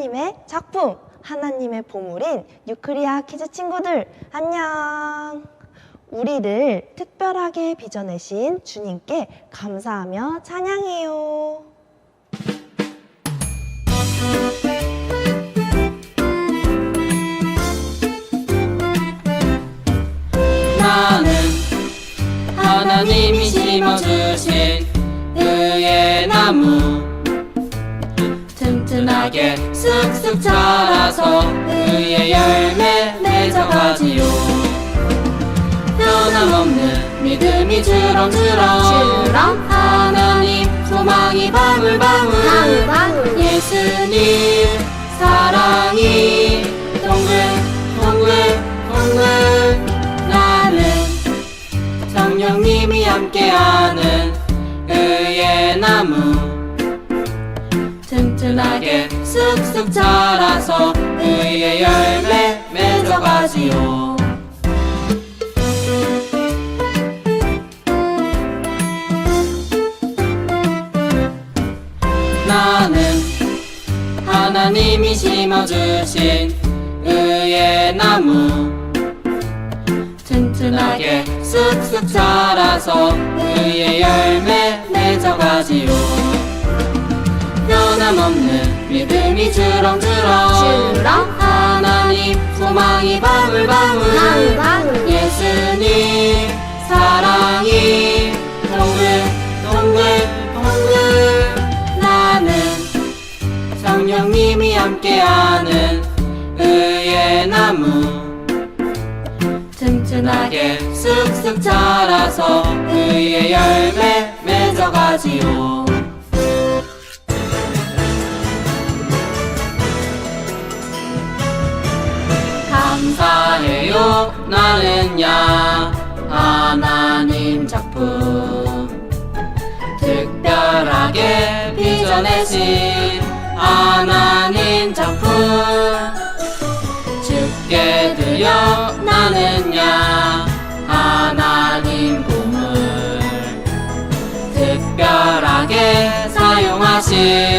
하나님의 작품, 하나님의 보물인 유크리아 키즈 친구들, 안녕! 우리를 특별하게 빚어내신 주님께 감사하며 찬양해요. 튼튼하게 쑥쑥 자라서 그의 열매 맺어가지요 변함없는 믿음이 주렁주렁 주렁. 하나님 소망이 방울방울 방울방울. 예수님 사랑이 동글 동글 동글 나는 성령님이 함께하는 그의 나무 튼튼하게 쑥쑥 자라서 그의 열매 맺어가지요. 나는 하나님이 심어주신 의의 나무. 튼튼하게 쑥쑥 자라서 의의 열매 맺어가지요 변함없는 믿음이 주렁주렁. 주렁. 하나님 소망이 방울방울 방울방울. 예수님 사랑이 동글 동글 동글. 나는 성령님이 함께하는 의의 나무. 튼튼하게 쑥쑥 자라서 의의 열매 맺어가지요 나는 야 하나님 작품. 특별하게 빚어내신 하나님 작품. 주께 드려 나는 야 하나님 보물 특별하게 사용하신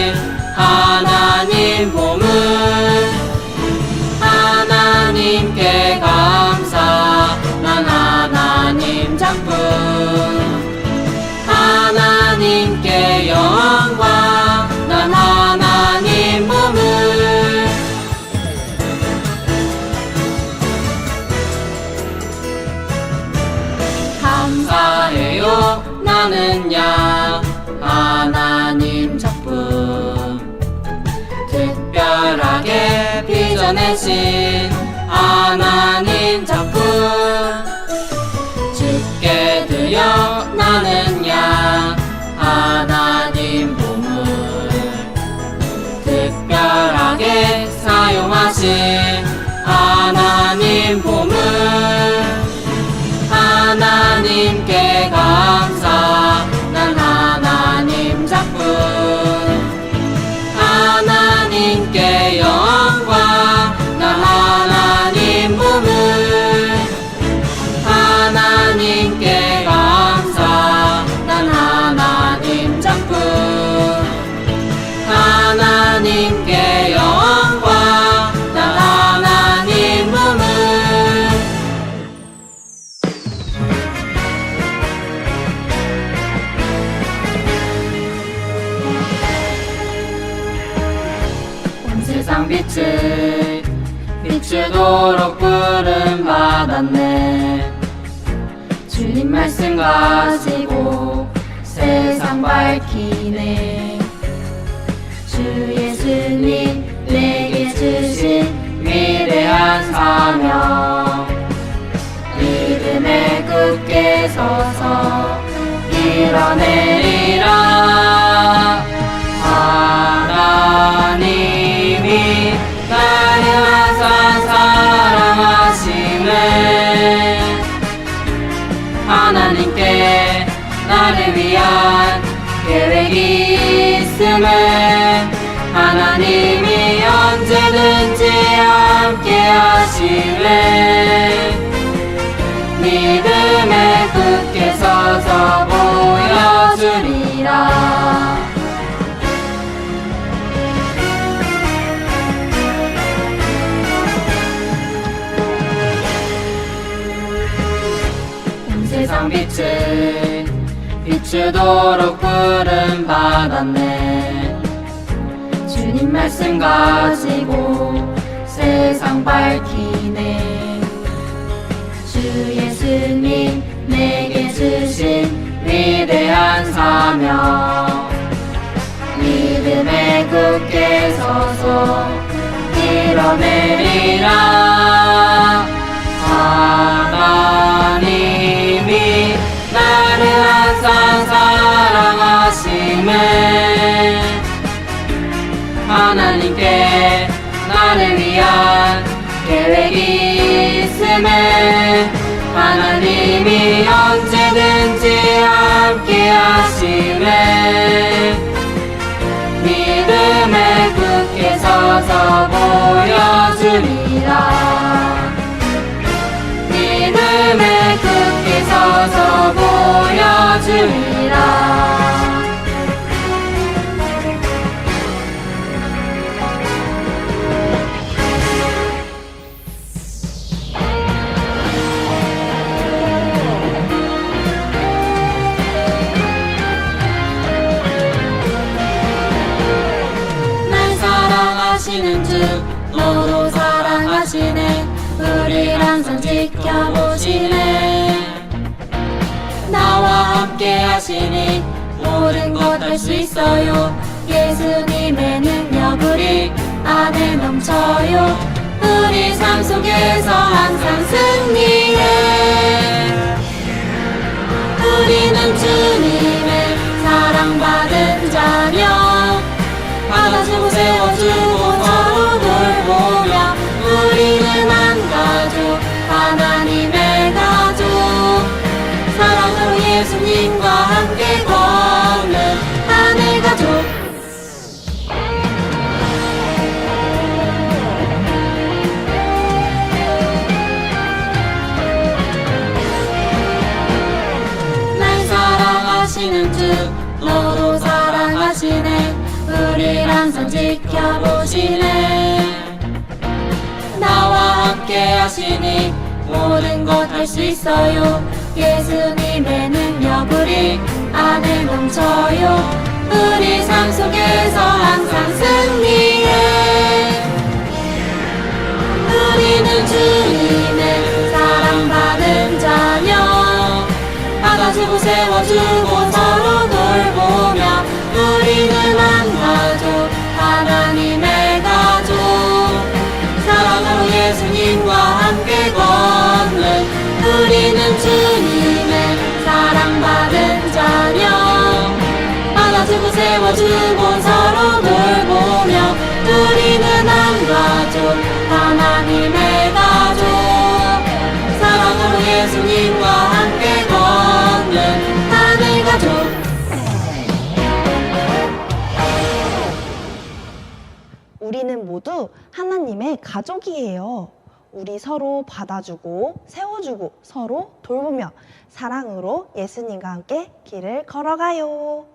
빚어내신 하나님 작품. 주께 드려 나는야 하나님 보물 특별하게 사용하신 부름 받았네. 주님 말씀 가지고 세상 밝히네. 주 예수님 내게 주신 위대한 사명. 믿음에 굳게 서서 이뤄내리라 하나님께 나를 위한 계획이 있음을 하나님이 언제든지 함께 하시네. 믿음 빛을 비추도록 부름 받았네. 주님 말씀 가지고 세상 밝히네. 주 예수님 내게 주신 위대한 사명. 믿음에 굳게 서서 이뤄내리라 하나님께 나를 위한 계획이 있음에 하나님이 언제든지 함께 하심에 우릴 항상 지켜보시네. 나와 함께 하시니 모든 것 할 수 있어요. 예수님의 능력 우리 안에 넘쳐요. 우리 삶 속에서 항상 승 하시는 주 너도 사랑하시네. 우릴 항상 지켜보시네. 나와 함께 하시니 모든 것 할 수 있어요. 예수님의 능력 우리 안에 넘쳐요. 우리 삶 속에서 항상 주고 세워주고 서로 돌보며 우리는 한 가족 하나님의 가족 사랑으로 예수님과 함께 걷는 하늘 가족 우리는 모두 하나님의 가족이에요. 우리 서로 받아주고 세워주고 서로 돌보며 사랑으로 예수님과 함께 길을 걸어가요.